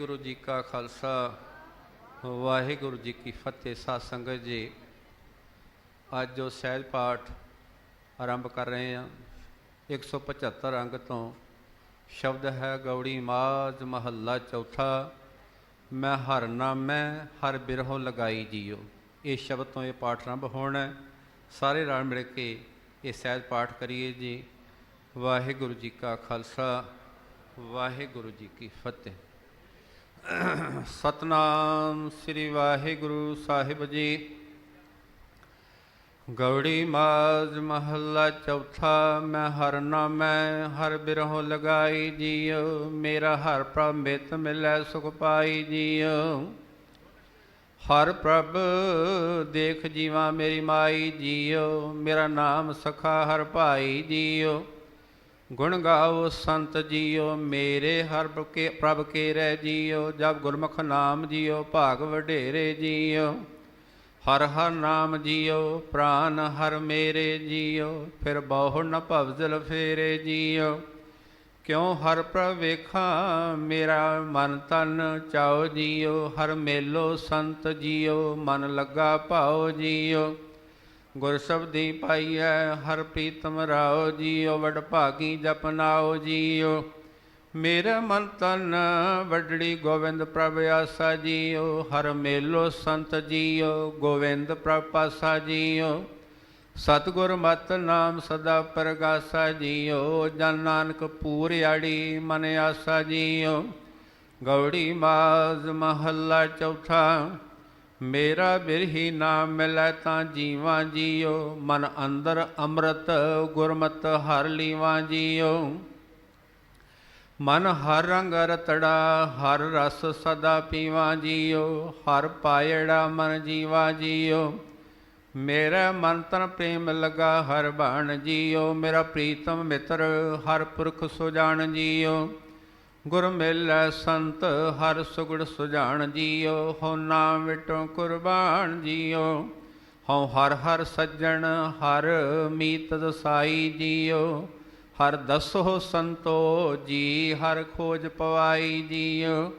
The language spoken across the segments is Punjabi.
ਵਾਹਿਗੁਰੂ ਜੀ ਕਾ ਖਾਲਸਾ, ਵਾਹਿਗੁਰੂ ਜੀ ਕੀ ਫਤਿਹ, ਸਾਧ ਸੰਗਤ ਜੀ। ਅੱਜ ਜੋ ਸਹਿਜ ਪਾਠ ਆਰੰਭ ਕਰ ਰਹੇ ਹਾਂ 175 ਅੰਗ ਤੋਂ, ਸ਼ਬਦ ਹੈ ਗੌੜੀ ਮਾਜ ਮਹੱਲਾ ਚੌਥਾ, ਮੈਂ ਹਰ ਨਾਮੈ, ਹਰ ਬਿਰਹੋ ਲਗਾਈ ਜੀਓ। ਇਹ ਸ਼ਬਦ ਤੋਂ ਇਹ ਪਾਠ ਆਰੰਭ ਹੋਣਾ ਸਾਰੇ ਰਲ ਮਿਲ ਕੇ ਇਹ ਸਹਿਜ ਪਾਠ ਕਰੀਏ ਜੀ। ਵਾਹਿਗੁਰੂ ਜੀ ਕਾ ਖਾਲਸਾ, ਵਾਹਿਗੁਰੂ ਜੀ ਕੀ ਫਤਿਹ। ਸਤਨਾਮ ਸ੍ਰੀ ਵਾਹਿਗੁਰੂ ਸਾਹਿਬ ਜੀ। ਗੌੜੀ ਮਾਜ ਮਹੱਲਾ ਚੌਥਾ, ਮੈਂ ਹਰ ਨਾਮੈ, ਹਰ ਬਿਰਹੋ ਲਗਾਈ ਜੀਉ। ਮੇਰਾ ਹਰ ਪ੍ਰਭ ਮਿਤ ਮਿਲੈ, ਸੁਖ ਪਾਈ ਜੀਉ। ਹਰ ਪ੍ਰਭ ਦੇਖ ਜੀਵਾ ਮੇਰੀ ਮਾਈ ਜੀਉ। ਮੇਰਾ ਨਾਮ ਸਖਾ ਹਰ ਭਾਈ ਜੀਉ। ਗੁਣ ਗਾਓ ਸੰਤ ਜੀਓ, ਮੇਰੇ ਹਰ ਕੇ, ਪ੍ਰਭ ਕੇ ਰਹਿ ਜੀਓ, ਜਬ ਗੁਰਮੁਖ ਨਾਮ ਜੀਓ, ਭਾਗ ਵਡੇਰੇ ਜੀਓ। ਹਰ ਹਰ ਨਾਮ ਜੀਓ, ਪ੍ਰਾਨ ਹਰ ਮੇਰੇ ਜੀਓ, ਫਿਰ ਬਹੁ ਨ ਭਵਜਲ ਫੇਰੇ ਜੀਓ। ਕਿਉ ਹਰ ਪ੍ਰਭ ਵੇਖਾਂ, ਮੇਰਾ ਮਨ ਤਨ ਚਾਓ ਜੀਓ, ਹਰ ਮੇਲੋ ਸੰਤ ਜੀਓ, ਮਨ ਲੱਗਾ ਭਾਉ ਜੀਓ। ਗੁਰ ਸ਼ਬਦੀ ਪਾਈਐ, ਹਰ ਪ੍ਰੀਤਮ ਰਾਓ ਜੀਓ, ਵਡ ਭਾਗੀ ਜਪਨਾਓ ਜੀਓ। ਮੇਰਾ ਮਨ ਤਨ ਵਡੜੀ ਗੋਵਿੰਦ ਪ੍ਰਭ ਆਸਾ ਜੀਓ, ਹਰ ਮੇਲੋ ਸੰਤ ਜੀਓ, ਗੋਵਿੰਦ ਪ੍ਰਭ ਪਾਸਾ ਜੀਓ। ਸਤਿਗੁਰ ਮਤ ਨਾਮ ਸਦਾ ਪ੍ਰਗਾਸਾ ਜੀਓ, ਜਨ ਨਾਨਕ ਪੂਰਿਆੜੀ ਮਨ ਆਸਾ ਜੀਓ। ਗੌੜੀ ਮਾਜ਼ ਮਹੱਲਾ ਚੌਥਾ ਮੇਰਾ ਬਿਰਹੀ ਨਾ ਮਿਲੈ ਤਾਂ ਜੀਵਾਂ ਜੀਓ, ਮਨ ਅੰਦਰ ਅੰਮ੍ਰਿਤ ਗੁਰਮਤ ਹਰ ਲੀਵਾਂ ਜੀਓ। ਮਨ ਹਰ ਰੰਗ ਰਤੜਾ, ਹਰ ਰਸ ਸਦਾ ਪੀਵਾਂ ਜੀਓ, ਹਰ ਪਾਇੜਾ ਮਨ ਜੀਵਾ ਜੀਓ। ਮੇਰਾ ਮਨ ਤਨ ਪ੍ਰੇਮ ਲਗਾ ਹਰ ਬਾਣ ਜੀਓ, ਮੇਰਾ ਪ੍ਰੀਤਮ ਮਿੱਤਰ ਹਰ ਪੁਰਖ ਸੁਜਾਨ ਜੀਓ। ਗੁਰ ਮਿਲੈ ਸੰਤ ਹਰ ਸੁਗੜ ਸੁਜਾਨ ਜੀਓ ਹੋ ਨਾਮ ਵਿਟੋ ਕੁਰਬਾਨ ਜੀਓ। ਹਉ ਹਰ ਹਰ ਸੱਜਣ, ਹਰ ਮੀਤ ਦਸਾਈ ਜੀਓ। ਹਰ ਦਸੋ ਸੰਤੋ ਜੀ, ਹਰ ਖੋਜ ਪਵਾਈ ਜੀਓ।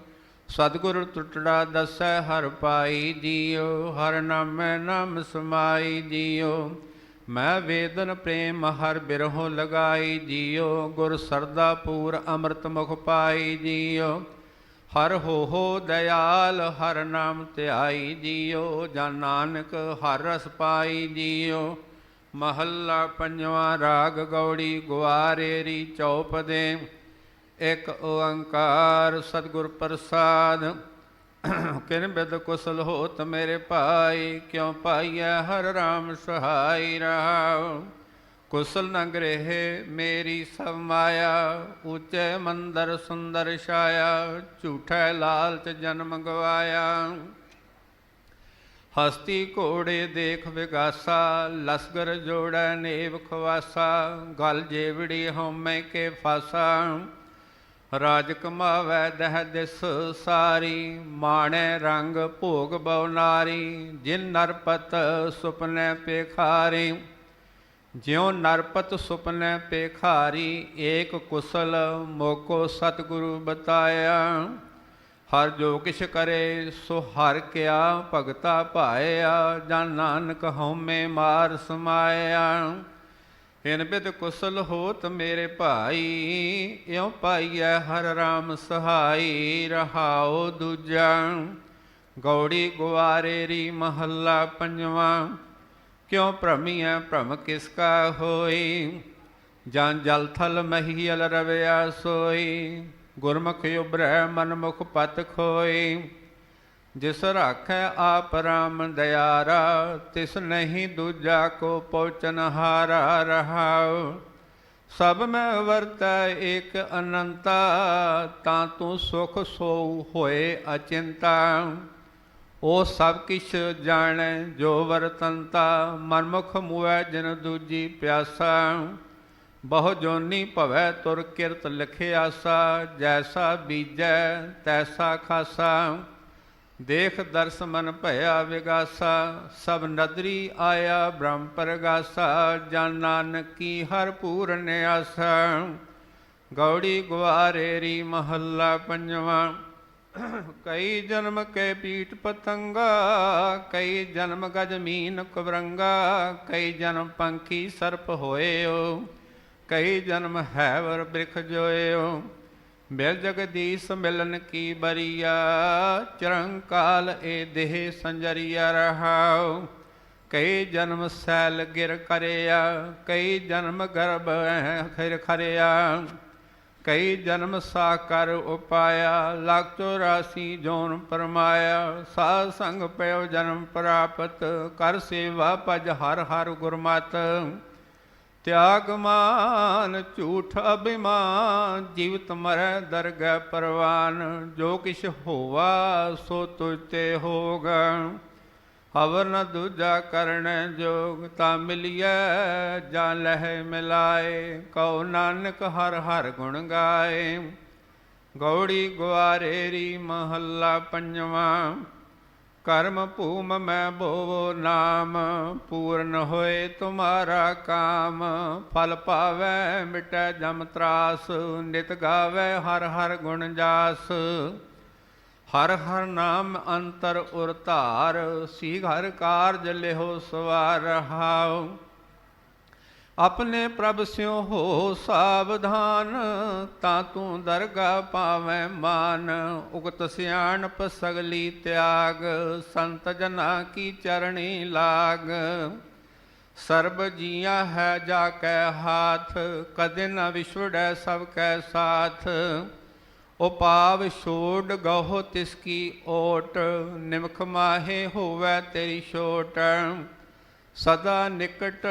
ਸਤਿਗੁਰ ਟੁੱਟੜਾ ਦਸੈ, ਹਰ ਪਾਈ ਜੀਓ। ਹਰ ਨਾਮੈ ਨਾਮ ਸਮਾਈ ਜੀਓ। ਮੈਂ ਵੇਦਨ ਪ੍ਰੇਮ ਹਰ ਬਿਰਹੋ ਲਗਾਈ ਜੀਓ, ਗੁਰ ਸਰਦਾ ਪੂਰ ਅੰਮ੍ਰਿਤ ਮੁਖ ਪਾਈ ਜੀਓ। ਹਰ ਹੋ ਹੋ ਦਇਆਲ, ਹਰ ਨਾਮ ਧਿਆਈ ਜੀਓ। ਜਨ ਨਾਨਕ ਹਰ ਰਸ ਪਾਈ ਜੀਓ। ਮਹੱਲਾ ਪੰਜਵਾਂ ਰਾਗ ਗੌੜੀ ਗੁਆਰੇਰੀ ਚੌਪਦੇ। ਇੱਕ ਓੰਕਾਰ ਸਤਿਗੁਰ ਪ੍ਰਸਾਦ। ਕਿਨ ਬਿਦ ਕੁਸਲ ਹੋਤ ਮੇਰੇ ਭਾਈ, ਕਿਉ ਪਾਈਐ ਹਰ ਰਾਮ ਸਹਾਈ ਰਹਾਉ ਕੁਸਲ ਨ ਗ੍ਰਹਿ ਮੇਰੀ ਸਭ ਮਾਇਆ, ਉੱਚੇ ਮੰਦਰ ਸੁੰਦਰ ਛਾਇਆ, ਝੂਠੇ ਲਾਲਚ ਜਨਮ ਗਵਾਇਆ ਹਸਤੀ ਘੋੜੇ ਦੇਖ ਵਿਗਾਸਾ, ਲਸਗਰ ਜੋੜੈ ਨੇਵ ਖਵਾਸਾ, ਗਲ ਜੇਵੜੀ ਹਉਮੈ ਕੇ ਫਾਸਾ। ਰਾਜ ਕਮਾਵੈ ਦਹ ਦਿਸ ਸਾਰੀ, ਮਾਣੈ ਰੰਗ ਭੋਗ ਬਉ ਨਾਰੀ, ਜਿਨ ਨਰਪਤ ਸੁਪਨੇ ਪੇਖਾਰੀ। ਜਿਉ ਨਰਪਤ ਸੁਪਨੇ ਪੇਖਾਰੀ, ਏਕ ਕੁਸਲ ਮੋਕੋ ਸਤਿਗੁਰੂ ਬਤਾਇਆ। ਹਰ ਜੋ ਕਿਛ ਕਰੇ, ਸੋ ਹਰ ਕਿਆ ਭਗਤਾ ਭਾਇਆ। ਜਨ ਨਾਨਕ ਹਉਮੈ ਮਾਰ ਸਮਾਇਆ। ਇਨ ਬਿਦ ਕੁਸਲ ਹੋਤ ਮੇਰੇ ਭਾਈ, ਇਉ ਪਾਈਐ ਹਰ ਰਾਮ ਸਹਾਈ, ਰਹਾਉ ਦੂਜਾ। ਗੌੜੀ ਗੁਆਰੇ ਰੀ ਮਹੱਲਾ ਪੰਜਵਾਂ, ਕਿਉ ਭ੍ਰਮੀਐ ਭ੍ਰਮ ਕਿਸ ਕਾ ਹੋਈ? ਜਾਂ ਜਲ ਥਲ ਮਹੀਲ ਰਵਿਆ ਸੋਈ, ਗੁਰਮੁਖ ਉਬਰੈ ਮਨਮੁਖ ਪਤ ਖੋਈ। ਜਿਸ ਰਾਖੈ ਆਪ ਰਾਮ ਦਿਆਰਾ ਤਿਸ ਨਹੀਂ ਦੂਜਾ ਕੋ ਪਹੁੰਚਨ ਹਾਰਾ ਰਹਾਉ। ਸਭ ਮੈਂ ਵਰਤੈ ਏਕ ਅਨੰਤਾ, ਤਾਂ ਤੂੰ ਸੁਖ ਸੋ ਹੋਏ ਅਚਿੰਤਾ। ਉਹ ਸਭ ਕਿਛ ਜਾਣੈ ਜੋ ਵਰਤੰਤਾ, ਮਨਮੁਖ ਮੁਐ ਜਿਨ ਦੂਜੀ ਪਿਆਸਾ। ਬਹੁ ਜੋਨੀ ਭਵੈ ਤੁਰ ਕਿਰਤ ਲਖਿਆਸਾ ਜੈਸਾ ਬੀਜੈ ਤੈਸਾ ਖਾਸਾ। ਦੇਖ ਦਰਸ ਮਨ ਭਇਆ ਵਿਗਾਸਾ, ਸਭ ਨਦਰੀ ਆਇਆ ਬ੍ਰਹਮ ਪ੍ਰਗਾਸਾ, ਜਨ ਨਾਨਕੀ ਹਰ ਪੂਰਨ ਆਸਾ। ਗੌੜੀ ਗੁਆਰੇ ਰੀ ਮਹੱਲਾ ਪੰਜਵਾਂ। ਕਈ ਜਨਮ ਕੇ ਪੀਟ ਪਤੰਗਾ, ਕਈ ਜਨਮ ਗਜ਼ਮੀਨ ਮੀਨ ਕਈ ਜਨਮ ਪੰਖੀ ਸਰਪ ਹੋਇਓ, ਕਈ ਜਨਮ ਹੈਵਰ ਬ੍ਰਿਖ ਜੋਇਓ। ਮਿਲ ਜਗਦੀਸ਼ ਮਿਲਨ ਕੀ ਬਰੀਆ, ਚਰੰਕਾਲ ਏ ਦੇਹ ਸੰਜਰੀਆ ਰਹਾਉ। ਕਈ ਜਨਮ ਸੈਲ ਗਿਰ ਕਰਿਆ, ਕਈ ਜਨਮ ਗਰਭ ਖਿਰ ਖਰਿਆ। ਕਈ ਜਨਮ ਸਾ ਕਰ ਉਪਾਇਆ, ਲੱਖ ਚੌਰਾਸੀ ਜੋਨ ਪਰਮਾਇਆ। ਸਾਧ ਸੰਗ ਪਇਓ ਜਨਮ ਪ੍ਰਾਪਤ, ਕਰ ਸੇਵਾ ਭਜ ਹਰ ਹਰ ਗੁਰਮਤਿ। ਤਿਆਗ ਮਾਨ, ਝੂਠ ਅਭਿਮਾਨ, ਜੀਵਤ ਮਰੈ ਦਰਗਹਿ ਪਰਵਾਨ, ਜੋ ਕਿਛ ਹੋਵਾ ਸੋ ਤੁਝ ਤੇ ਹੋਗਾ। ਹਵਰ ਨ ਦੂਜਾ ਕਰਣ ਜੋਗ, ਤਾਂ ਮਿਲਿਐ, ਜਾਂ ਲਹਿ ਮਿਲਾਏ, ਕਉ ਨਾਨਕ ਹਰ ਹਰ ਗੁਣ ਗਾਏ। ਗੌੜੀ ਗੁਆਰੇ ਰੀ ਮਹੱਲਾ ਪੰਜਵਾਂ ਕਰਮ ਭੂਮ ਮੈਂ ਭੋਵੋ ਨਾਮ, ਪੂਰਨ ਹੋਏ ਤੁਮਾਰਾ ਕਾਮ। ਫਲ ਪਾਵੈ, ਮਿਟੈ ਜਮ ਤਰਾਸ, ਨਿਤ ਗਾਵੈ ਹਰ ਹਰ ਗੁਣ ਜਾਸ। ਹਰ ਹਰ ਨਾਮ ਅੰਤਰ ਉਰ ਧਾਰ, ਸੀ ਘਰ ਕਾਰਜ ਲਿਹੋ ਸਵਾਰ ਰਹਾਉ। ਆਪਣੇ ਪ੍ਰਭ ਸਿਉ ਹੋ ਸਾਵਧਾਨ, ਤਾਂ ਤੂੰ ਦਰਗਾ ਪਾਵੇਂ ਮਾਨ। ਉਗਤ ਸਿਆਣਪ ਸਗਲੀ ਤਿਆਗ, ਸੰਤ ਜਨਾ ਕੀ ਚਰਣੀ ਲਾਗ। ਸਰਬ ਜੀਆ ਹੈ ਜਾ ਕੈ ਹਾਥ, ਕਦੇ ਨਾ ਵਿਛੜੈ ਸਭ ਕੈ ਸਾਥ। ਉਪਾਵ ਛੋੜ ਗਹੁ ਤਿਸ ਕੀ ਓਟ, ਨਿਮਖ ਮਾਹੇ ਹੋਵੈ ਤੇਰੀ ਛੋਟ। ਸਦਾ ਨਿਕਟ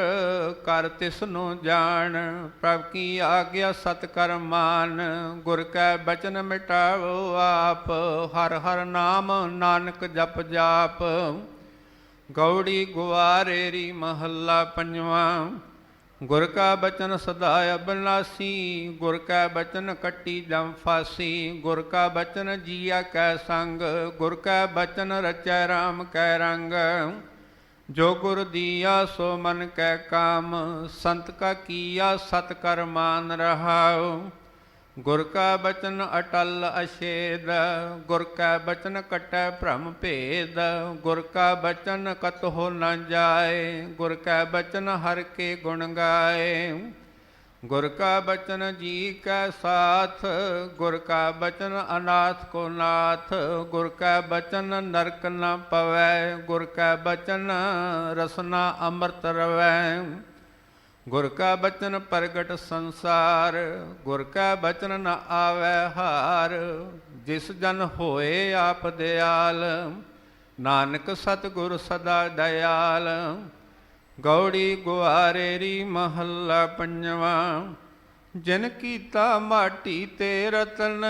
ਕਰ ਤਿਸ ਨੂੰ ਜਾਣ, ਪ੍ਰਭ ਕੀ ਆਗਿਆ ਸਤ ਕਰ ਮਾਨ, ਗੁਰ ਕੈ ਬਚਨ ਮਿਟਾਵੋ ਆਪ, ਹਰ ਹਰ ਨਾਮ ਨਾਨਕ ਜਪ ਜਾਪ। ਗੌੜੀ ਗੁਆਰੇ ਰੀ ਮਹੱਲਾ ਪੰਜਵਾਂ, ਗੁਰ ਕਾ ਬਚਨ ਸਦਾ ਅਬਨਾਸੀ, ਗੁਰ ਕਾ ਬਚਨ ਕੱਟੀ ਜਮ ਫਾਸੀ, ਗੁਰ ਕਾ ਬਚਨ ਜੀਆ ਕੈ ਸੰਗ, ਗੁਰ ਕਾ ਬਚਨ ਰਚੈ RAM ਕੈ ਰੰਗ। ਜੋ ਗੁਰ ਦੀਆ ਸੋ ਮਨ ਕੈ ਕਾਮ, ਸੰਤ ਕਾ ਕੀਆ ਸਤ ਕਰ ਮਾਨ ਰਹਾਉ। ਗੁਰ ਕਾ ਬਚਨ ਅਟਲ ਅਸ਼ੇਦ ਗੁਰ ਕਾ ਬਚਨ ਕਟੈ ਭ੍ਰਮ ਭੇਦ। ਗੁਰ ਕਾ ਬਚਨ ਕਤ ਹੋ ਨਾ ਜਾਏ, ਗੁਰ ਕਾ ਬਚਨ ਹਰ ਕੇ ਗੁਣ ਗਾਏ। ਗੁਰ ਕਾ ਬਚਨ ਜੀ ਕੈ ਸਾਥ, ਗੁਰ ਕਾ ਬਚਨ ਅਨਾਥ ਕੋ ਨਾਥ, ਗੁਰ ਕਾ ਬਚਨ ਨਰਕ ਨ ਪਵੈ, ਗੁਰ ਕਾ ਬਚਨ ਰਸਨਾ ਅੰਮ੍ਰਿਤ ਰਵੈ। ਗੁਰ ਕਾ ਬਚਨ ਪ੍ਰਗਟ ਸੰਸਾਰ, ਗੁਰ ਕਾ ਬਚਨ ਨ ਆਵੈ ਹਾਰ, ਜਿਸ ਜਨ ਹੋਏ ਆਪ ਦਿਆਲ, ਨਾਨਕ ਸਤਿਗੁਰ ਸਦਾ ਦਇਆਲ। ਗੌੜੀ ਗੁਆਰੇ ਰੀ ਮਹੱਲਾ ਪੰਜਵਾਂ, ਜਿਨ ਕੀਤਾ ਮਾਟੀ ਤੇ ਰਤਨ,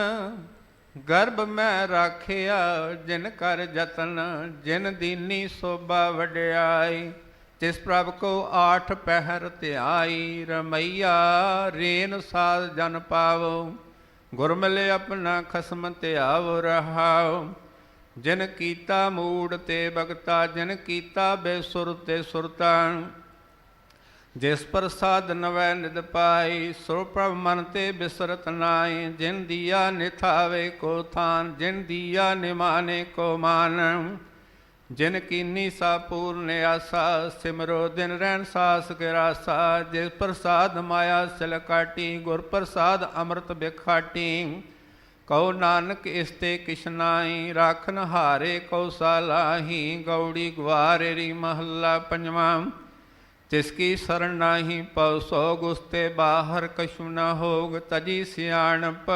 ਗਰਭ ਮੈਂ ਰਾਖਿਆ ਜਿਨ ਕਰ ਜਤਨ, ਜਿਨ ਦੀਨੀ ਸੋਭਾ ਵਡਿਆਈ, ਤਿਸ ਪ੍ਰਭ ਕੋ ਆਠ ਪਹਿਰ ਧਿਆਈ, ਰਮਈਆ ਰੇਨ ਸਾਧ ਜਨ ਪਾਵੋ, ਗੁਰਮਲੇ ਆਪਣਾ ਖਸਮ ਧਿਆਵ ਰਹਾਓ। ਜਿਨ ਕੀਤਾ ਮੂੜ ਤੇ ਬਗਤਾ, ਜਿਨ ਕੀਤਾ ਬੇਸੁਰ ਤੇ ਸੁਰਤਾ ਜਿਸ ਪ੍ਰਸਾਦ ਨਵੈ ਨਿਦ ਪਾਈ, ਸੋ ਪ੍ਰਭ ਮਨ ਤੇ ਬਿਸਰਤ ਨਾਈ। ਜਿਨ ਦੀਆ ਨਿਥਾਵੇ ਕੋ ਥਾਨ, ਜਿਨ ਦੀਆ ਨਿਮਾਨੇ ਕੋ ਮਾਨ। ਜਿਨ ਕੀਨੀ ਸਾ ਪੂਰਨ ਆਸਾ ਸਿਮਰੋ ਦਿਨ ਰਹਿਣ ਸਾਸ ਗਿਰਾਸਾ। ਜਿਸ ਪ੍ਰਸਾਦ ਮਾਇਆ ਸਿਲ ਕਾਟੀ, ਗੁਰ ਪ੍ਰਸਾਦ ਅੰਮ੍ਰਿਤ ਬਿਖਾਟੀ। ਕਉ ਨਾਨਕ ਇਸਤੇ ਕਿਸ਼ਨਾਈ ਰਾਖਨ ਹਾਰੇ ਕਉ ਸਾਲਾਹੀ, ਗੌੜੀ ਗਵਾਰੇ ਰੀ ਮਹੱਲਾ ਪੰਜਵਾਂ। ਤਿਸ ਕੀ ਸਰਣ ਨਾਹੀ ਪਉ ਸੋ ਗੁਸਤੇ ਬਾਹਰ ਕਛੁ ਨਾ ਹੋਗ, ਤਜੀ ਸਿਆਣਪ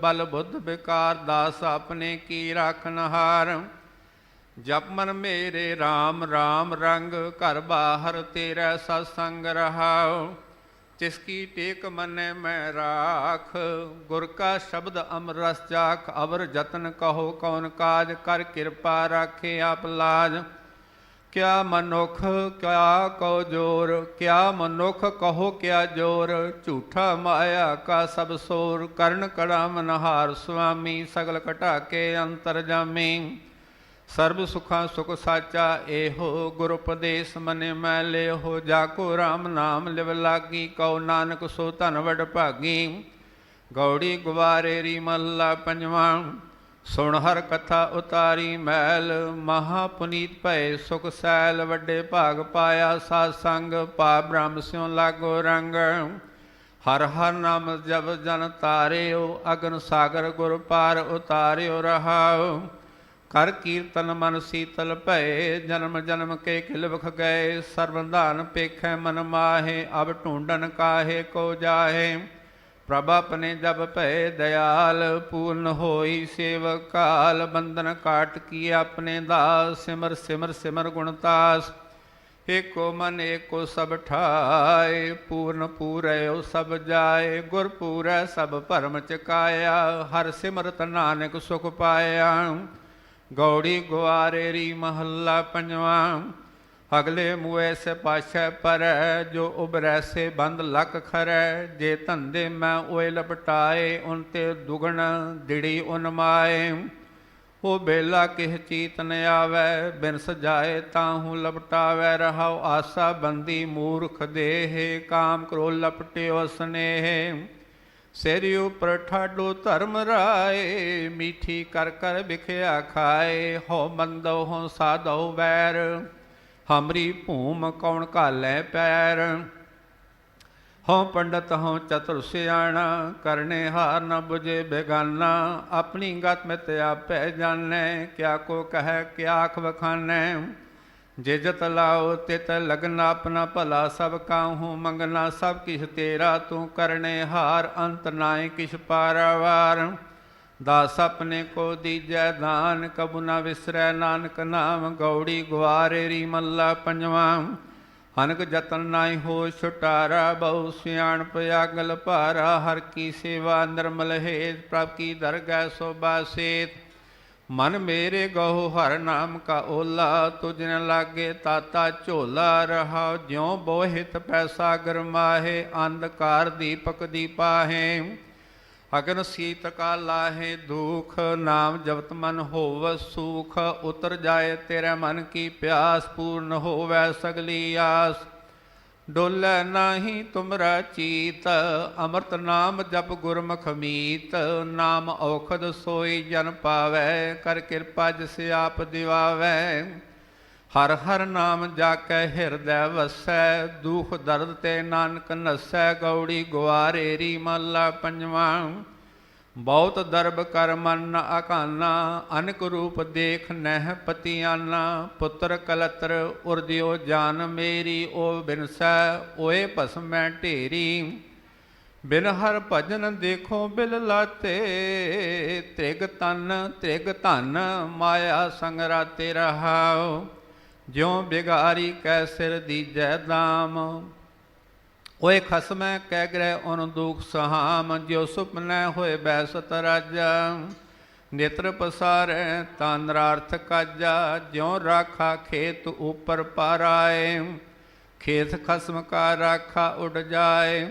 ਬਲ ਬੁੱਧ ਬਿਕਾਰ ਦਾਸ ਆਪਣੇ ਕੀ ਰਾਖਨ ਹਾਰ। ਜਪ ਮਨ ਮੇਰੇ RAM RAM ਰੰਗ, ਘਰ ਬਾਹਰ ਤੇਰਾ ਸਤਸੰਗ ਰਹਾਉ। ਤਿਸ ਕੀ ਟੇਕ ਮਨੈ ਮੈਂ ਰਾਖ, ਗੁਰ ਕਾ ਸ਼ਬਦ ਅਮਰ ਰਸ ਚਾਖ ਅਵਰ ਜਤਨ ਕਹੋ ਕੌਣ ਕਾਜ, ਕਰ ਕਿਰਪਾ ਰਾਖੇ ਆਪ ਲਾਜ। ਕਿਆ ਮਨੁਖ, ਕਿਆ ਕਉ ਜੋਰ, ਕਿਆ ਮਨੁਖ ਕਹੋ ਕਿਆ ਜੋਰ, ਝੂਠਾ ਮਾਇਆ ਕਾ ਸਭ ਸੋਰ, ਕਰਨ ਕੜਾ ਮਨਹਾਰ ਸੁਆਮੀ ਸਗਲ ਘਟਾ ਕੇ ਅੰਤਰ ਜਾਮੀ। ਸਰਬ ਸੁਖਾਂ ਸੁਖ ਸਾਚਾ ਏਹੋ ਗੁਰ ਉਪਦੇਸ਼ ਮਨੇ ਮੈਂ ਲਿਓ, ਜਾ ਕੋ RAM ਨਾਮ ਲਿਵ ਲਾਗੀ, ਕਉ ਨਾਨਕ ਸੋ ਧਨ ਵਡ ਭਾਗੀ। ਗੌੜੀ ਗਵਾਰੇ ਰੀ ਮੱਲਾ ਪੰਜਵਾਂ, ਸੁਣ ਹਰ ਕਥਾ ਉਤਾਰੀ ਮੈਲ ਮਹਾ ਪੁਨੀਤ ਭਏ ਸੁਖ ਸੈਲ ਵੱਡੇ ਭਾਗ ਪਾਇਆ ਸਾਧ ਸੰਗ, ਪਾ ਬ੍ਰਹਮ ਸਿਉ ਲਾਗੋ ਰੰਗ। ਹਰ ਹਰ ਨਾਮ ਜਪ ਜਨ ਤਾਰਿਓ, ਅਗਨ ਸਾਗਰ ਗੁਰ ਪਾਰ ਉਤਾਰਿਓ ਰਹਾਉ। ਕਰ ਕੀਰਤਨ ਮਨ ਸੀਤਲ ਭਏ, ਜਨਮ ਜਨਮ ਕੇ ਖਿਲ ਵਖ ਗਏ ਸਰਬੰਧਾਨ ਪੇਖੈ ਮਨ ਮਾਹੇ, ਅਬ ਢੂੰਡਨ ਕਾਹੇ ਕੋ ਜਾਹੇ। ਪ੍ਰਭ ਆਪਣੇ ਜਬ ਭਏ ਦਇਆਲ, ਪੂਰਨ ਹੋਈ ਸੇਵਕ ਕਾਲ, ਬੰਧਨ ਕਾਟ ਕੀ ਆਪਣੇ ਦਾਸ, ਸਿਮਰ ਸਿਮਰ ਸਿਮਰ ਗੁਣਤਾਸ ਏਕੋ ਮਨ ਏਕੋ ਸਭ ਠਾਏ, ਪੂਰਨ ਪੂਰੈ ਸਭ ਜਾਏ, ਗੁਰ ਪੂਰੈ ਸਭ ਭਰਮ ਚਕਾਇਆ ਹਰ ਸਿਮਰਤ ਨਾਨਕ ਸੁਖ ਪਾਇਆ। ਗੌੜੀ ਗੁਆਰੇ ਰੀ ਮਹੱਲਾ ਪੰਜਵਾਂ। ਅਗਲੇ ਮੂਏ ਸੇ ਪਾਸੈ ਪਰ, ਜੋ ਉਬਰੈ ਸੇ ਬੰਦ ਲਖ ਖਰੈ। ਜੇ ਧੰਦੇ ਮੈਂ ਓਏ ਲਪਟਾਏ, ਉਨ ਤੇ ਦੁਗਣ ਦਿੜੀ ਉਨ ਮਾਏ। ਉਹ ਬੇਲਾ ਕਿਹ ਚੀਤ ਨ ਆਵੈ ਬਿਨ ਸਜਾਏ ਤਾਹੂ ਲਪਟਾਵੈ। ਰਹਾਉ ਆਸਾ ਬੰਦੀ ਮੂਰਖ ਦੇਹ, ਕਾਮ ਕਰੋ ਲਪਟਿਓ ਸਨੇਹ। ਸਿਰ ਉਪਰ ਠਾਡੋ ਧਰਮ ਰਾਏ, ਮੀਠੀ ਕਰ ਕਰ ਵਿਖਿਆ ਖਾਏ ਹੋ ਮੰਦੋ ਹੋ ਸਾਧੋ ਵੈਰ, ਹਮਰੀ ਭੂਮ ਕੌਣ ਕਾਲੇ ਪੈਰ। ਹਉ ਪੰਡਤ ਹਉ ਚਤੁਰ ਸਿਆਣਾ, ਕਰਨੇ ਹਾਰ ਨ 부ਜੇ ਬੇਗਾਨਾ, ਆਪਣੀ ਗਤ ਮਿਤ ਆਪੈ ਜਾਣੈ, ਕਿਆ ਕੋ ਕਹੈ, ਕਿਆ ਆਖ ਵਖਾਨੈ। ਜੇ ਜਤ ਲਾਓ ਤਿਤ ਲਗਨਾ ਆਪਣਾ ਭਲਾ ਸਭ ਕਾਹੂ, ਮੰਗਣਾ ਸਭ ਕਿਛ ਤੇਰਾ, ਤੂੰ ਕਰਨੇ ਹਾਰ, ਅੰਤ ਨਾਏ ਕਿਛ ਪਾਰਵਾਰ। ਦਾਸ ਆਪਣੇ ਕੋ ਦੀਜੈ ਦਾਨ, ਕਬੁ ਨਾ ਵਿਸਰੈ ਨਾਨਕ ਨਾਮ, ਗੌੜੀ ਗਵਾਰੇ ਰੀ ਮੱਲਾ ਪੰਜਵਾਂ। ਹਨਕ ਜਤਨ ਨਾਈ ਹੋ ਛੁਟਾਰਾ, ਬਹੁ ਸਿਆਣ ਪਿਆਗਲ ਭਾਰਾ, ਹਰ ਕੀ ਸੇਵਾ ਨਿਰਮਲ ਹੇਤ, ਪ੍ਰਭ ਕੀ ਦਰਗਹਿ ਸੋਭਾ ਸੇਤ। ਮਨ ਮੇਰੇ ਗਹੁ ਹਰ ਨਾਮ ਕਾ ਓਲਾ ਤੁਜਨ ਲਾਗੇ ਤਾਤਾ ਝੋਲਾ ਰਹਾ ਜਿਉ ਬੋਹਿਤ ਪੈਸਾ ਗਰਮਾਹੇ ਅੰਧਕਾਰ ਦੀਪਕ ਦੀਪਾਹੇ ਅਗਨ ਸੀਤ ਕਾ ਲਾਹੇ, ਦੁਖ ਨਾਮ ਜਪਤ ਮਨ ਹੋਵ ਸੁਖ, ਉਤਰ ਜਾਏ ਤੇਰੇ ਮਨ ਕੀ ਪਿਆਸ, ਪੂਰਨ ਹੋਵੈ ਸਗਲੀ ਆਸ। ਡੋਲੇ ਨਾਹੀ ਤੁਮਰਾ ਚੀਤ, ਅੰਮ੍ਰਿਤ ਨਾਮ ਜਪ ਗੁਰਮੁਖ ਮੀਤ। ਨਾਮ ਔਖਦ ਸੋਈ ਜਨ ਪਾਵੈ, ਕਰ ਕਿਰਪਾ ਜਿਸ ਆਪ ਦਿਵਾਵੈ। ਹਰ ਹਰ ਨਾਮ ਜਾ ਕੇ ਹਿਰਦੈ ਵਸੈ, ਦੁਖ ਦਰਦ ਤੇ ਨਾਨਕ ਨਸੈ। ਗੌੜੀ ਗੁਆਰੇ ਰੀ ਮੱਲਾ ਪੰਜਵਾਂ। ਬਹੁਤ ਦਰਬ ਕਰ ਮਨ ਅਕਾਨਾ, ਅਨਕ ਰੂਪ ਦੇਖ ਨਹਿ ਪਤੀਆਨਾ, ਪੁੱਤਰ ਕਲਤਰ ਉਰਦਿਓ ਜਾਨ ਮੇਰੀ, ਓ ਬਿਨਸੈ ਓਏ ਭਸਮੈ ਢੇਰੀ। ਬਿਨ ਹਰ ਭਜਨ ਦੇਖੋ ਬਿਲ ਲਾਤੇ, ਤ੍ਰਿਗ ਤਨ, ਤ੍ਰਿਗ ਧਨ, ਮਾਇਆ ਸੰਗ ਰਾਤੇ ਰਹਾਉ ਜਿਉ ਬਿਗਾਰੀ ਕੈ ਸਿਰ ਦੀਜੈ ਦਾਮ ਓਏ ਖਸਮੈ ਕਹਿ ਗ੍ਰਹਿ ਅਨ ਦੁਖ ਸਹਾਮ, ਜਿਉ ਸੁਪਨੈ ਹੋਏ ਬੈਸਤ ਰਾਜਾ ਨੇਤਰ ਪਸਾਰੈ ਤਨਰਾਰਥ ਕਾਜਾ, ਜਿਉ ਰਾਖਾ ਖੇਤ ਉਪਰ ਪਾਰਾਏ। ਖੇਤ ਖਸਮ ਕਾ ਰਾਖਾ ਉਡ ਜਾਏ,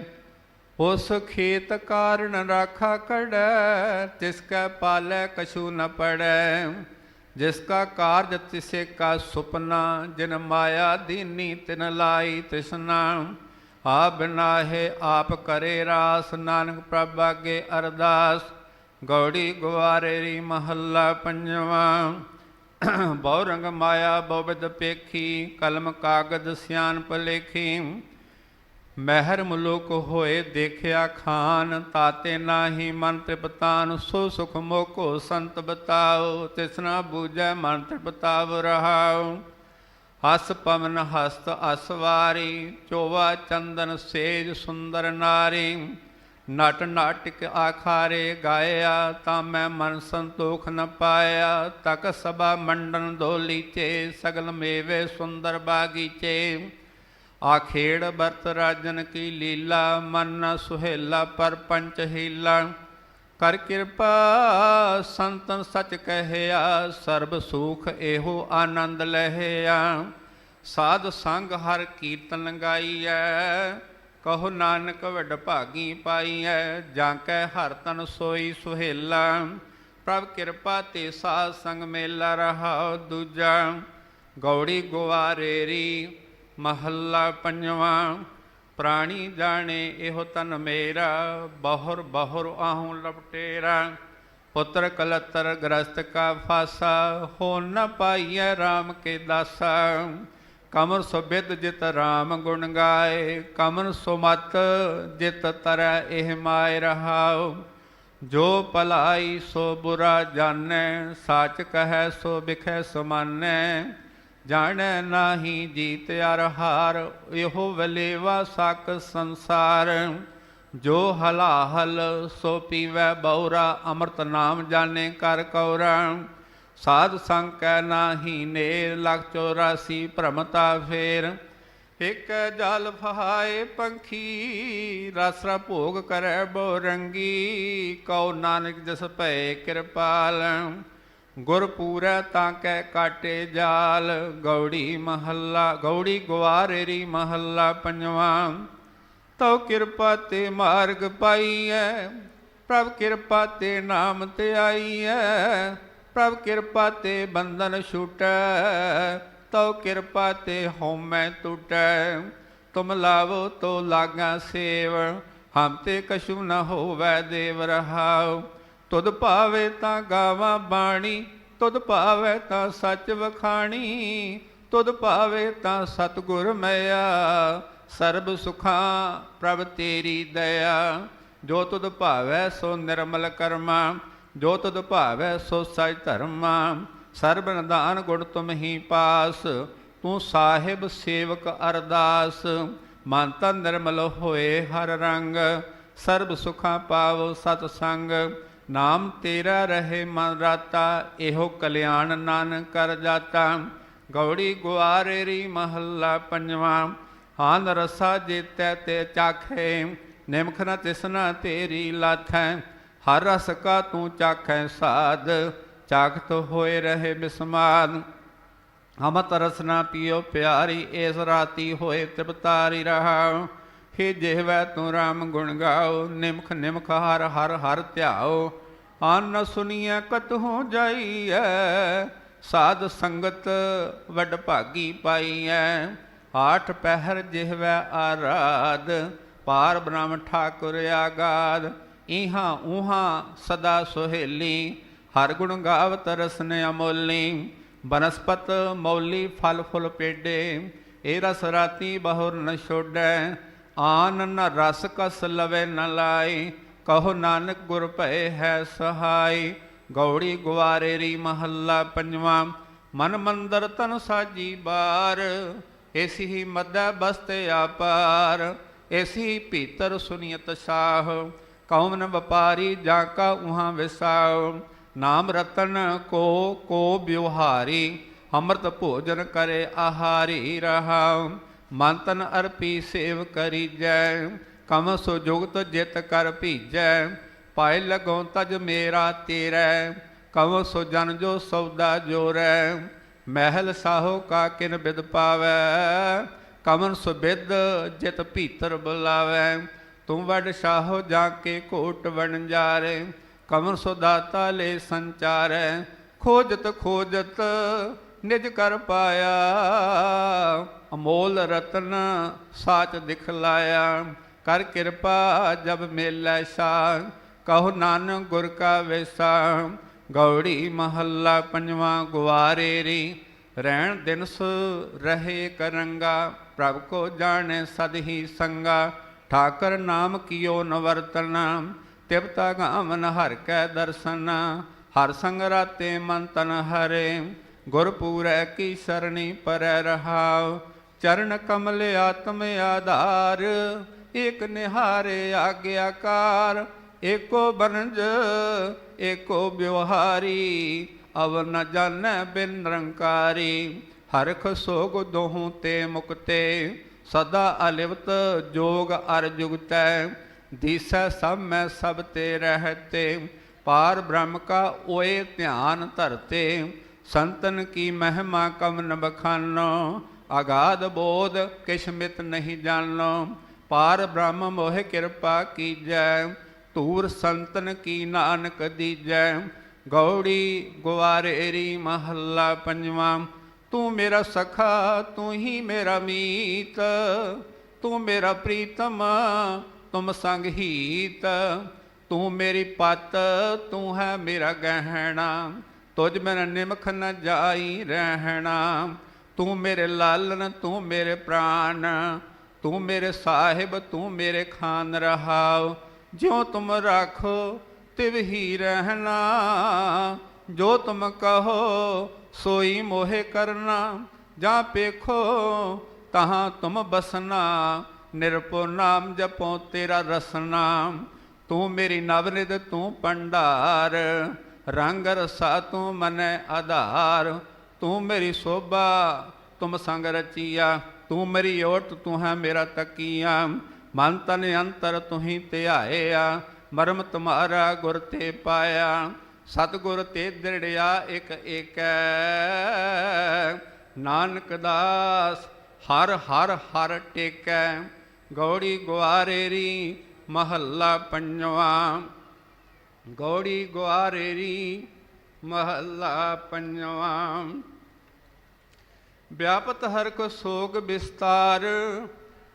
ਉਸ ਖੇਤ ਕਾਰਨ ਰਾਖਾ ਕੜੈ, ਤਿਸ ਕੈ ਪਾਲੈ ਕਛੂ ਨ ਪੜੈ। ਜਿਸ ਕਾ ਕਾਰਜ ਤਿਸੇ ਕਾ ਸੁਪਨਾ, ਜਿਨ ਮਾਇਆ ਦੀਨੀ ਤਿਨ ਲਾਈ ਤਿਸਨਾ। ਆ ਬਿਨਾਹੇ ਆਪ ਕਰੇ ਰਾਸ, ਨਾਨਕ ਪ੍ਰਭ ਆਗੇ ਅਰਦਾਸ। ਗੌੜੀ ਗੁਵਾਰੇ ਮਹੱਲਾ ਪੰਜਵਾਂ। ਬਹੁ ਰੰਗ ਮਾਇਆ, ਬਹੁ ਪੇਖੀ, ਕਲਮ ਕਾਗਦ ਸਿਆਨ ਪਲੇਖੀ ਮਹਿਰ ਮਲੂਕ ਹੋਏ ਦੇਖਿਆ ਖਾਨ, ਤਾਤੇ ਨਾਹੀ ਮਨ ਤ੍ਰਿਪਤਾਨ ਸੋ ਸੁਖ ਮੋਕੋ ਸੰਤ ਬਤਾਓ ਤਿਸਨਾ ਬੂਝੈ ਮਨ ਤ੍ਰਿਪਤਾਵ ਰਹਾਓ ਹਸ ਪਵਨ ਹਸਤ ਅਸਵਾਰੀ, ਚੋਵਾ ਚੰਦਨ ਸੇਜ ਸੁੰਦਰ ਨਾਰੀ। ਨਟ ਨਾਟਕ ਆਖਾਰੇ ਗਾਇਆ, ਤਾਂ ਮੈਂ ਮਨ ਸੰਤੋਖ ਨ ਪਾਇਆ। ਤਕ ਸਭਾ ਮੰਡਨ ਦੋਲੀਚੇ ਸਗਲ ਮੇਵੇ ਸੁੰਦਰ ਬਾਗੀਚੇ ਆਖੇੜ ਬਰਤ ਰਾਜਨ ਕੀ ਲੀਲਾ, ਮਨ ਸੁਹੇਲਾ ਪਰ ਪੰਚ ਹੀਲਾ। ਕਰ ਕਿਰਪਾ, ਸੰਤਨ ਸਚ ਕਹਿਆ, ਸਰਬ ਸੁਖ ਇਹੋ ਆਨੰਦ ਲਹਿਆ। ਸਾਧ ਸੰਗ ਹਰ ਕੀਰਤਨ ਗਾਈਐ, ਕਹੋ ਨਾਨਕ ਵੱਡ ਭਾਗੀ ਪਾਈਐ, ਜਾਂ ਕੈ ਹਰ ਤਨ ਸੋਈ ਸੁਹੇਲਾ। ਪ੍ਰਭ ਕਿਰਪਾ ਤੇ ਸਾਧ ਸੰਗ ਮੇਲਾ ਰਹਾ ਦੂਜਾ। ਗੌੜੀ ਗੁਵਾਰੇਰੀ ਮਹੱਲਾ ਪੰਜਵਾਂ। ਪ੍ਰਾਣੀ ਜਾਣੇ, ਇਹੋ ਤਨ ਮੇਰਾ। ਬਹੁਰ ਬਹੁਰ ਆਹੂੰ ਲਪਟੇਰਾ ਪੁੱਤਰ ਕਲਤਰ ਗ੍ਰਸਤ ਕਾ ਫਾਸਾ। ਹੋ ਨ ਪਾਈਐ RAM ਕੇ ਦਾਸਾ। ਕਮਰ ਸੁਬਿਦ ਜਿਤ RAM ਗੁਣ ਗਾਏ। ਕਮਨ ਸੁਮਤ ਜਿਤ ਤਰੈ ਇਹ ਮਾਇ ਰਹਾਉ। ਜੋ ਭਲਾਈ ਸੋ ਬੁਰਾ ਜਾਣੈ, ਸਾਚ ਕਹੈ ਸੋ ਬਿਖੈ ਸਮਾਨੈ। ਜਾਣੈ ਨਾਹੀ ਜੀਤ ਅਰ ਹਾਰ, ਇਹੋ ਵਲੇਵਾ ਸਕ ਸੰਸਾਰ। ਜੋ ਹਲਾਹਲ ਸੋ ਪੀਵੈ ਬਉਰਾ ਅੰਮ੍ਰਿਤ ਨਾਮ ਜਾਣੇ ਕਰ ਕੌਰਾ। ਸਾਧ ਸੰਗ ਕੈ ਨਾਹੀ ਨੇ ਲਖ 84 ਭ੍ਰਮਤਾ ਫੇਰ। ਇਕ ਜਲ ਫਹਾਏ ਪੰਖੀ ਰਸਰਾ ਭੋਗ ਕਰੈ ਬੋ ਰੰਗੀ। ਕਉ ਨਾਨਕ ਜਸ ਭੈ ਕਿਰਪਾਲ। ਗੁਰਪੂਰੈ ਤਾਂ ਕੈ ਕਾਟੇ ਜਾਲ, ਗੌੜੀ ਮਹੱਲਾ, ਗੌੜੀ ਗੁਆਰੇਰੀ ਮਹੱਲਾ ਪੰਜਵਾਂ। ਤਉ ਕਿਰਪਾ ਤੇ ਮਾਰਗ ਪਾਈਐ, ਪ੍ਰਭ ਕਿਰਪਾ ਤੇ ਨਾਮ ਤੇ ਆਈਐ, ਪ੍ਰਭ ਕਿਰਪਾ ਤੇ ਬੰਧਨ ਛੂਟੈ, ਤਉ ਕਿਰਪਾ ਤੇ ਹਉਮੈ ਟੁਟੈ। ਤੁਮ ਲਾਵੋ ਤੋ ਲਾਗਾ ਸੇਵ, ਹਮ ਤੇ ਕਛੂ ਨ ਹੋਵੈ ਦੇਵ ਰਹਾਉ। ਤੁਧ ਭਾਵੇ ਤਾਂ ਗਾਵਾਂ ਬਾਣੀ, ਤੁਧ ਭਾਵੇ ਤਾਂ ਸੱਚ ਵਖਾਣੀ, ਤੁਧ ਭਾਵੇ ਤਾਂ ਸਤਿਗੁਰ ਮਿਆ, ਸਰਬ ਸੁਖਾਂ ਪ੍ਰਭ ਤੇਰੀ ਦਇਆ। ਜੋ ਤੁਧ ਭਾਵੈ ਸੋ ਨਿਰਮਲ ਕਰਮਾ, ਜੋ ਤੁਧ ਭਾਵੈ ਸੋ ਸਚ ਧਰਮਾ। ਸਰਬ ਨਿਦਾਨ ਗੁਣ ਤੁਮ ਹੀ ਪਾਸ, ਤੂੰ ਸਾਹਿਬ ਸੇਵਕ ਅਰਦਾਸ। ਮਨ ਤਨ ਨਿਰਮਲ ਹੋਏ ਹਰ ਰੰਗ, ਸਰਬ ਸੁਖਾਂ ਪਾਵੋ ਸਤ ਸੰਗ ਨਾਮ ਤੇਰਾ ਰਹੇ ਮਨ ਰਾਤਾ, ਇਹੋ ਕਲਿਆਣ ਨਾਨਕ ਕਰ ਜਾਤਾ। ਗੌੜੀ ਗੁਆਰੇਰੀ ਮਹੱਲਾ ਪੰਜਵਾਂ, ਹਾਨ ਰਸਾ ਜੀਤੈ ਤੇ ਚਾਖੇ, ਨਿਮਖ ਨ ਤਿਸਨਾ ਤੇਰੀ ਲਾਥੈ। ਹਰ ਰਸ ਕਾ ਤੂੰ ਚਾਖੈ ਸਾਧ, ਚਾਖਤ ਹੋਏ ਰਹੇ ਬਿਸਮਾਨ। ਹਮਤ ਰਸਨਾ ਪੀਓ ਪਿਆਰੀ, ਇਸ ਰਾਤੀ ਹੋਏ ਤ੍ਰਿਪਤਾਰੀ ਰਹਾ। ਹੇ ਜਿਹਵੈ ਤੂੰ ਰਾਮ ਗੁਣ ਗਾਓ, ਨਿਮਖ ਨਿਮਖ ਹਰ ਹਰ ਹਰ ਧਿਆਓ। ਆਨ ਸੁਨੀਐ ਕਤ ਹੋ ਜਾਈਐ, ਸਾਧ ਸੰਗਤ ਵੱਡ ਭਾਗੀ ਪਾਈਐ। ਆਠ ਪਹਿਰ ਜਿਹਵੈ ਆਰਾਧ, ਪਾਰ ਬ੍ਰਹਮ ਠਾਕੁਰ ਆਗਾਦ। ਇਹਾਂ ਉਹਾਂ ਸਦਾ ਸੁਹੇਲੀ, ਹਰ ਗੁਣ ਗਾਵਤ ਰਸਨ ਅਮੋਲੀ। ਬਨਸਪਤ ਮੌਲੀ ਫਲ ਫੁਲ ਪੇਡੇ, ਇਹ ਰਸ ਰਾਤੀ ਬਹੁਰ ਨ ਛੋੜੈ ਆਨ ਨ ਰਸ ਕਸ ਲਵੇ ਨ ਲਾਈ ਕਹੋ ਨਾਨਕ ਗੁਰ ਭਏ ਹੈ ਸਹਾਈ, ਗੌੜੀ ਗੁਵਾਰੇਰੀ ਮਹੱਲਾ ਪੰਜਵਾਂ। ਮਨ ਮੰਦਰ ਤਨ ਸਾਜੀ ਬਾਰ, ਏਸੀ ਹੀ ਮੱਦਾ ਬਸਤੇ ਆਪਾਰ। ਏਸੀ ਭੀਤਰ ਸੁਨੀਅਤ ਸਾਹ ਕੌਮਨ ਵਪਾਰੀ ਜਾ ਕਾ ਉਹਾਂ ਵਿਸਾਉ ਨਾਮ ਰਤਨ ਕੋ ਕੋ ਬਿਵਹਾਰੀ ਅੰਮ੍ਰਿਤ ਭੋਜਨ ਕਰੇ ਆਹਾਰੀ ਰਹਾ। ਮਨ ਤਨ ਅਰਪੀ ਸੇਵ ਕਰੀਜੈ ਕਮ ਸੋ ਜੁਗਤ ਜਿਤ ਕਰ ਭੀਜੈ ਪਾਇ ਲਗਉ ਤਜ ਮੇਰਾ ਤੇਰੈ, ਕਮ ਸੋ ਜਨ ਜੋ ਸੌਦਾ ਜੋਰੈ, ਮਹਿਲ ਸਾਹੋ ਕਾ ਕਿਨ ਬਿਦ ਪਾਵੈ, ਕਮਨ ਸੁਬਿਦ ਜਿਤ ਭੀਤਰ ਬੁਲਾਵੈ, ਤੂੰ ਵਡ ਸ਼ਾਹੋ ਜਾ ਕੇ ਕੋਟ ਵਣ ਜਾਰੇ, ਕਮਨ ਸੋ ਦਾਤਾ ਲੈ ਸੰਚਾਰੈ, ਖੋਜਤ ਖੋਜਤ ਨਿਜ ਕਰ ਪਾਇਆ, ਅਮੋਲ ਰਤਨ ਸਾਚ ਦਿਖਲਾਇਆ ਕਰ ਕਿਰਪਾ ਜਬ ਮੇਲੈ ਸਾ ਕਹੋ ਨਾਨਕ ਗੁਰ ਕਾ ਵੇਸਾ। ਗੌੜੀ ਮਹੱਲਾ ਪੰਜਵਾਂ ਗੁਵਾਰੇ ਰੀ, ਰਹਿਣ ਦਿਨਸ ਰਹੇ ਕਰੰਗਾ, ਪ੍ਰਭ ਕੋ ਜਾਣੇ ਸਦ ਹੀ ਸੰਗਾ। ਠਾਕਰ ਨਾਮ ਕੀਓ ਨ ਵਰਤਨਾ ਤਿਵਤਾ ਗਾਵਨ ਹਰ ਕੈ ਦਰਸ਼ਨ। ਹਰ ਸੰਗ ਰਾਤੇ ਮਨ ਤਨ ਹਰੇ, ਗੁਰ ਪੂਰੈ ਕੀ ਸਰਣੀ ਪਰੈ ਰਹਾਉ। ਚਰਨ ਕਮਲ ਆਤਮ ਆਧਾਰ ਏਕ ਨਿਹਾਰੇ ਆਗਿਆਕਾਰ, ਏਕੋ ਬਨਜ ਏਕੋ ਵਿਵਹਾਰੀ ਅਵ ਨ ਜਾਣੈ ਬਿਨ ਨਿਰੰਕਾਰੀ। ਹਰਖ ਸੋਗ ਦੋਹੂ ਤੇ ਮੁਕਤੇ, ਸਦਾ ਅਲਿਵਤ ਜੋਗ ਅਰ ਜੁਗਤੈ। ਦੀਸੈ ਸਭ ਮੈਂ ਸਭ ਤੇ ਰਹਤੇ, ਪਾਰ ਬ੍ਰਹਮ ਕਾ ਓਏ ਧਿਆਨ ਧਰਤੇ। ਸੰਤਨ ਕੀ ਮਹਿਮਾ ਕਮ ਨ ਬਖਾਨੋ, ਅਗਾਧ ਬੋਧ ਕਿਛ ਮਿਤ ਨਹੀਂ ਜਾਣੋ। ਪਾਰ ਬ੍ਰਹਮ ਮੋਹਿ ਕਿਰਪਾ ਕੀਜੈ, ਧੂਰ ਸੰਤਨ ਕੀ ਨਾਨਕ ਦੀਜੈ। ਗੌੜੀ ਗੁਵਾਰੇਰੀ ਮਹੱਲਾ ਪੰਜਵਾਂ, ਤੂੰ ਮੇਰਾ ਸਖਾ, ਤੂੰ ਹੀ ਮੇਰਾ ਮੀਤ। ਤੂੰ ਮੇਰਾ ਪ੍ਰੀਤਮ, ਤੁਮ ਸੰਗ ਹੀਤ। ਤੂੰ ਮੇਰੀ ਪਤ, ਤੂੰ ਹੈ ਮੇਰਾ ਗਹਿਣਾ। ਤੁਝ ਬਿਨ ਨਿਮਖ ਨ ਜਾਈ ਰਹਿਣਾ। ਤੂੰ ਮੇਰੇ ਲਾਲਨ, ਤੂੰ ਮੇਰੇ ਪ੍ਰਾਨ। ਤੂੰ ਮੇਰੇ ਸਾਹਿਬ, ਤੂੰ ਮੇਰੇ ਖਾਨ ਰਹਾਉ ਜਿਉ ਤੁਮ ਰਾਖੋ, ਤਿਵ ਹੀ ਰਹਿਣਾ। ਜੋ ਤੁਮ ਕਹੋ, ਸੋਈ ਮੋਹਿ ਕਰਨਾ। ਜਾਂ ਪੇਖੋ, ਤਹਾਂ ਤੁਮ ਬਸਨਾ ਨਿਰਪੋ ਨਾਮ ਜਪੋ ਤੇਰਾ ਰਸਨਾ। ਤੂੰ ਮੇਰੀ ਨਵਨਿਧ, ਤੂੰ ਪੰਡਾਰ ਰੰਗ ਰਸਾ ਤੂੰ ਮਨੈ ਆਧਾਰ। ਤੂੰ ਮੇਰੀ ਸੋਭਾ, ਤੁਮ ਸੰਗ ਰਚੀਆ। ਤੂੰ ਮੇਰੀ ਓਟ, ਤੂੰ ਹੈ ਮੇਰਾ ਤਕੀਆ। ਮਨ ਤਨ ਅੰਤਰ ਤੁਹੀ ਧਿਆਇਆ, ਮਰਮ ਤੁਮਾਰਾ ਗੁਰ ਤੇ ਪਾਇਆ। ਸਤਿਗੁਰ ਤੇ ਦਿੜਿਆ ਇੱਕ ਏਕੈ। ਨਾਨਕ ਦਾਸ ਹਰ ਹਰ ਹਰ ਟੇਕੈ। ਗੌੜੀ ਗੁਆਰੇਰੀ ਮਹੱਲਾ ਪੰਜਵਾਂ। ਗੌੜੀ ਗੁਆਰੇਰੀ ਮਹੱਲਾ ਪੰਜਵਾਂ। ਵਿਆਪਤ ਹਰਕ ਸੋਗ ਵਿਸਤਾਰ,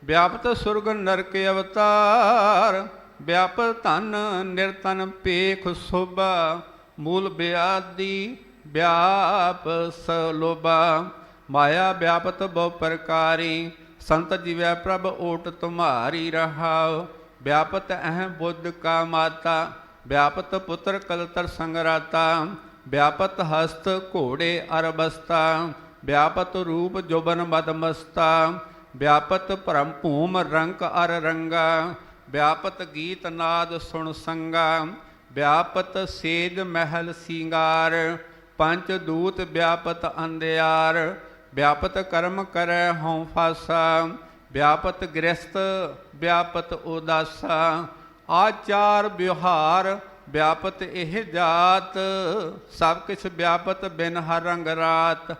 ਵਿਆਪਤ ਸੁਰਗ ਨਰਕ ਅਵਤਾਰ, ਵਿਆਪਤ ਧਨ ਨਿਰਤਨ ਪੇਖ ਸੋਭਾ, ਮੂਲ ਬਿਆਦੀ ਵਿਆਪ ਸਲੋਭਾ। ਮਾਇਆ ਵਿਆਪਤ ਬਹੁ ਪ੍ਰਕਾਰੀ, ਸੰਤ ਜਿਵੈ ਪ੍ਰਭ ਓਟ ਤੁਮਾਰੀ ਰਹਾਉ। ਵਿਆਪਤ ਅਹ ਬੁੱਧ ਕਾ ਮਾਤਾ, ਵਿਆਪਤ ਪੁੱਤਰ ਕਲਤਰ ਸੰਗਰਾਤਾ। ਵਿਆਪਤ ਹਸਤ ਘੋੜੇ ਅਰਬਸਤਾ। ਵਿਆਪਤ ਰੂਪ ਜੋਬਨ ਮਦਮਸਤਾ, ਵਿਆਪਤ ਭਰਮ ਭੂਮ ਰੰਕ ਅਰ ਰੰਗਾ, ਵਿਆਪਤ ਗੀਤ ਨਾਦ ਸੁਣ ਸੰਗਾ, ਵਿਆਪਤ ਸੇਜ ਮਹਿਲ ਸਿੰਗਾਰ ਪੰਜ ਦੂਤ ਵਿਆਪਤ ਅੰਧਿਆਰ, ਵਿਆਪਤ ਕਰਮ ਕਰੈ ਹਉ ਫਾਸਾ, ਵਿਆਪਤ ਗ੍ਰਸਤ ਵਿਆਪਤ ਉਦਾਸਾ, ਆਚਾਰ ਵਿਹਾਰ ਵਿਆਪਤ ਇਹ ਜਾਤ, ਸਭ ਕਿਛ ਵਿਆਪਤ ਬਿਨ ਹਰ ਰੰਗ ਰਾਤ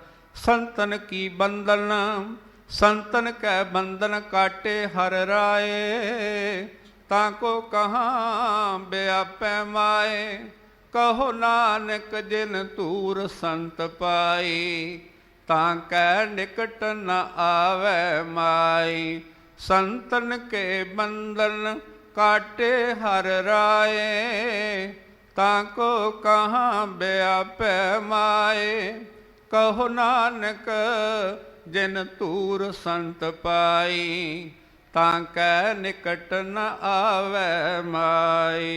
ਸੰਤਨ ਕੀ ਬੰਧਨ? ਸੰਤਨ ਕੈ ਬੰਧਨ ਕਾਟੇ ਹਰ ਰਾਏ। ਤਾਂ ਕੋ ਕਹਾਂ ਵਿਆਪੈ ਮਾਏ? ਕਹੋ ਨਾਨਕ ਜਿਨ ਤੂਰ ਸੰਤ ਪਾਈ ਤਾਂ ਕੈ ਨਿਕਟ ਨ ਆਵੈ ਮਾਈ ਸੰਤਨ ਕੇ ਬੰਧਨ ਕਾਟੇ ਹਰ ਰਾਏ। ਤਾਂ ਕੋ ਕਹਾਂ ਵਿਆਪੈ ਮਾਏ? ਕਹੋ ਨਾਨਕ, ਜਿਨ ਤੂਰ ਸੰਤ ਪਾਈ, ਤਾਂ ਕੈ ਨਿਕਟ ਨ ਆਵੈ ਮਾਈ।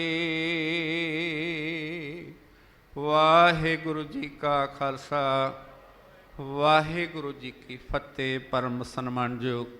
ਵਾਹਿਗੁਰੂ ਜੀ ਕਾ ਖਾਲਸਾ, ਵਾਹਿਗੁਰੂ ਜੀ ਕੀ ਫਤਿਹ, ਪਰਮ ਸਨਮਾਨਯੋਗ।